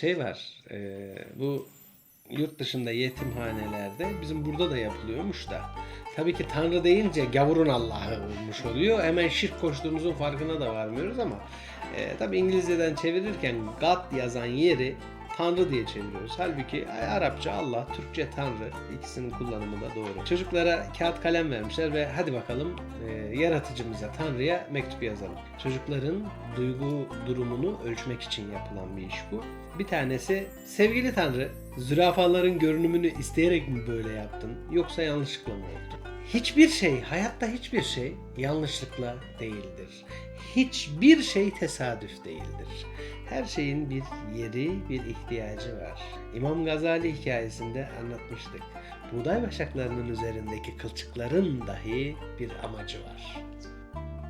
Şey var. e, bu yurt dışında yetimhanelerde bizim burada da yapılıyormuş da. Tabii ki Tanrı deyince gavurun Allah'ı olmuş oluyor. Hemen şirk koştuğumuzun farkına da varmıyoruz ama e, tabii İngilizceden çevirirken God yazan yeri Tanrı diye çeviriyoruz. Halbuki Arapça Allah, Türkçe Tanrı ikisinin kullanımı da doğru. Çocuklara kağıt kalem vermişler ve hadi bakalım e, yaratıcımıza Tanrı'ya mektup yazalım. Çocukların duygu durumunu ölçmek için yapılan bir iş bu. Bir tanesi sevgili Tanrı zürafaların görünümünü isteyerek mi böyle yaptın yoksa yanlışlıkla mı oldu? Hiçbir şey, hayatta hiçbir şey yanlışlıkla değildir. Hiçbir şey tesadüf değildir. Her şeyin bir yeri, bir ihtiyacı var. İmam Gazali hikayesinde anlatmıştık. Buğday başaklarının üzerindeki kılçıkların dahi bir amacı var.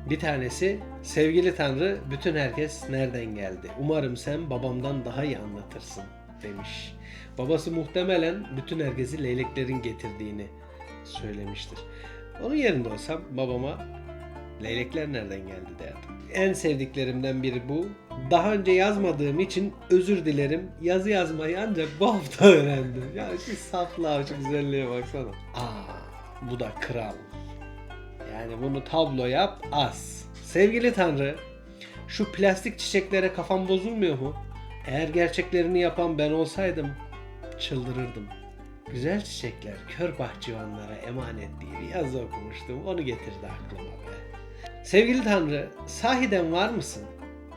Bir tanesi, sevgili Tanrı, bütün herkes nereden geldi? Umarım sen babamdan daha iyi anlatırsın demiş. Babası muhtemelen bütün herkesi leyleklerin getirdiğini söylemiştir. Onun yerinde olsam babama leylekler nereden geldi derdim. En sevdiklerimden biri bu. Daha önce yazmadığım için özür dilerim. Yazı yazmayı ancak bu hafta öğrendim. Ya şu saflığa, şu güzelliğe baksana. Aa, bu da kral. Yani bunu tablo yap, as. Sevgili Tanrı, şu plastik çiçeklere kafam bozulmuyor mu? Eğer gerçeklerini yapan ben olsaydım çıldırırdım. Güzel çiçekler kör bahçıvanlara emanet diye bir yazı okumuştum. Onu getirdi aklıma be. Sevgili Tanrı, sahiden var mısın?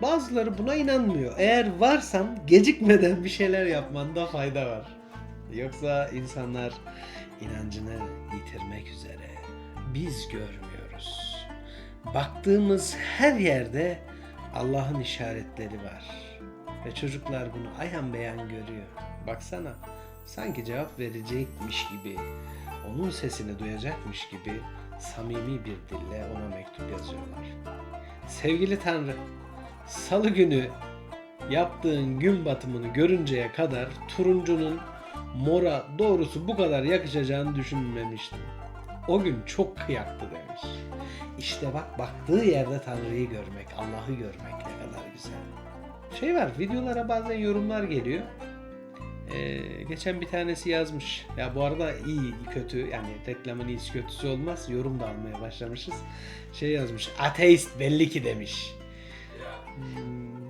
Bazıları buna inanmıyor. Eğer varsan gecikmeden bir şeyler yapmanda fayda var. Yoksa insanlar inancını yitirmek üzere. Biz görmüyoruz. Baktığımız her yerde Allah'ın işaretleri var. Ve çocuklar bunu ayan beyan görüyor. Baksana sanki cevap verecekmiş gibi, onun sesini duyacakmış gibi samimi bir dille ona mektup yazıyorlar. Sevgili Tanrı, salı günü yaptığın gün batımını görünceye kadar turuncunun mora doğrusu bu kadar yakışacağını düşünmemiştim. O gün çok kıyaktı demiş. İşte bak baktığı yerde Tanrı'yı görmek, Allah'ı görmek ne kadar güzel. Şey var, videolara bazen yorumlar geliyor. Ee, geçen bir tanesi yazmış. Ya bu arada iyi kötü yani reklamın iyisi kötüsü olmaz. Yorum da almaya başlamışız. Şey yazmış. Ateist belli ki demiş. Hmm,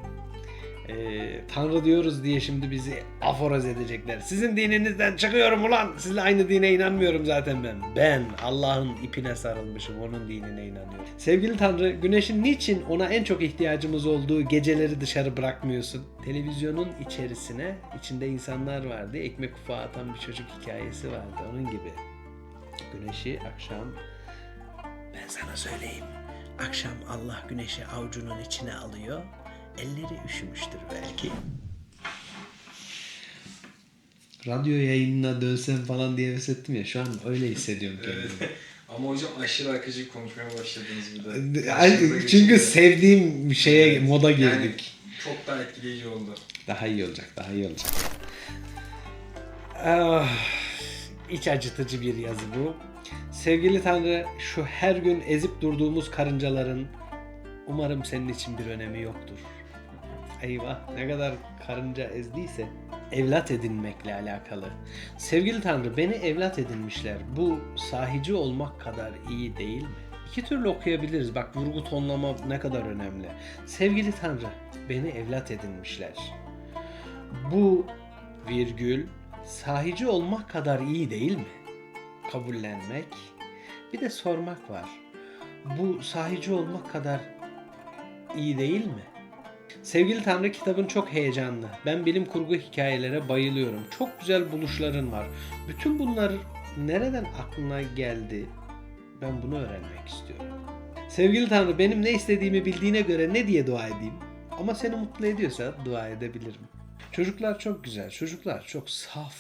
ee, Tanrı diyoruz diye şimdi bizi aforoz edecekler. Sizin dininizden çıkıyorum ulan. Sizle aynı dine inanmıyorum zaten ben. Ben Allah'ın ipine sarılmışım. Onun dinine inanıyorum. Sevgili Tanrı, güneşin niçin ona en çok ihtiyacımız olduğu geceleri dışarı bırakmıyorsun? Televizyonun içerisine içinde insanlar vardı. Ekmek ufağı atan bir çocuk hikayesi vardı. Onun gibi. Güneşi akşam ben sana söyleyeyim. Akşam Allah güneşi avucunun içine alıyor. Elleri üşümüştür belki. Radyo yayınına dönsem falan diye ettim ya. Şu an öyle hissediyorum kendimi. Evet. Ama hocam aşırı akıcı konuşmaya başladınız bir de. Aşırı Çünkü geçiyor. sevdiğim bir şeye Evet. moda girdik. Yani çok daha etkileyici oldu. Daha iyi olacak, daha iyi olacak. Ah, iç acıtıcı bir yazı bu. Sevgili Tanrı, şu her gün ezip durduğumuz karıncaların umarım senin için bir önemi yoktur. Eyvah, ne kadar karınca ezdiyse evlat edinmekle alakalı. Sevgili Tanrı, beni evlat edinmişler. Bu sahici olmak kadar iyi değil mi? İki türlü okuyabiliriz. Bak vurgu tonlama ne kadar önemli. Sevgili Tanrı, beni evlat edinmişler. Bu virgül sahici olmak kadar iyi değil mi? Kabullenmek. Bir de sormak var. Bu sahici olmak kadar iyi değil mi? Sevgili Tanrı kitabın çok heyecanlı. Ben bilim kurgu hikayelere bayılıyorum. Çok güzel buluşların var. Bütün bunlar nereden aklına geldi? Ben bunu öğrenmek istiyorum. Sevgili Tanrı benim ne istediğimi bildiğine göre ne diye dua edeyim? Ama seni mutlu ediyorsa dua edebilirim. Çocuklar çok güzel. Çocuklar çok saf.